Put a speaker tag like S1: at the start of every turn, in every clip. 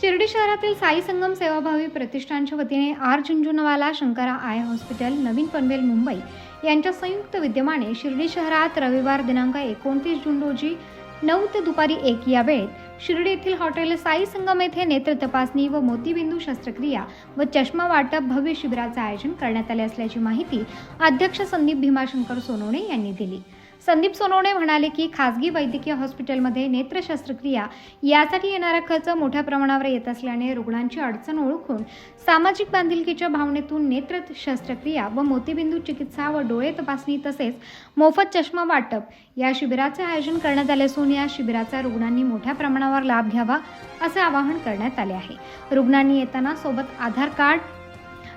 S1: शिर्डी शहरातील साई संगम सेवाभावी प्रतिष्ठानच्या वतीने R Jhunjhunwala Shankara eye hospital नवीन पनवेल मुंबई यांच्या संयुक्त विद्यमाने शिर्डी शहरात रविवार दिनांक एकोणतीस जून रोजी नऊ ते दुपारी एक या वेळेत शिर्डी येथील हॉटेल साई संगम येथे नेत्र तपासणी व मोतीबिंदू शस्त्रक्रिया व चष्मा वाटप भव्य शिबिराचे आयोजन करण्यात आले असल्याची माहिती अध्यक्ष संदीप भीमाशंकर सोनवणे यांनी दिली. संदीप सोनवणे म्हणाले की खासगी वैद्यकीय हॉस्पिटलमध्ये नेत्र शस्त्रक्रिया यासाठी येणारा खर्च मोठ्या प्रमाणावर येत असल्याने रुग्णांची अडचण ओळखून सामाजिक बांधिलकीच्या भावनेतून नेत्र शस्त्रक्रिया व मोतीबिंदू चिकित्सा व डोळे तपासणी तसेच मोफत चष्मा वाटप या शिबिराचे आयोजन करण्यात आले असून या शिबिराचा रुग्णांनी मोठ्या प्रमाणावर लाभ घ्यावा असे आवाहन करण्यात आले आहे. रुग्णांनी येताना सोबत Aadhaar card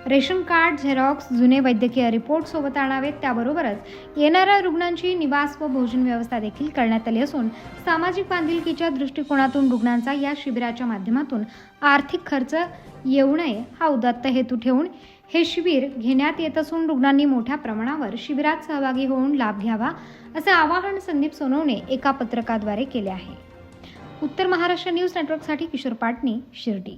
S1: ration card xerox जुने वैद्यकीय रिपोर्ट सोबत आणावेत त्याबरोबरच येणाऱ्या रुग्णांची निवास व भोजन व्यवस्था देखील करण्यात आली असून सामाजिक बांधिलकीच्या दृष्टिकोनातून रुग्णांचा या शिबिराच्या माध्यमातून आर्थिक खर्च येऊ नये हा उदात्त हेतू ठेवून हे शिबिर घेण्यात येत असून रुग्णांनी मोठ्या प्रमाणावर शिबिरात सहभागी होऊन लाभ घ्यावा असे आवाहन संदीप सोनवणे एका पत्रकाद्वारे केले आहे. उत्तर महाराष्ट्र न्यूज नेटवर्कसाठी किशोर पाटणी शिर्डी.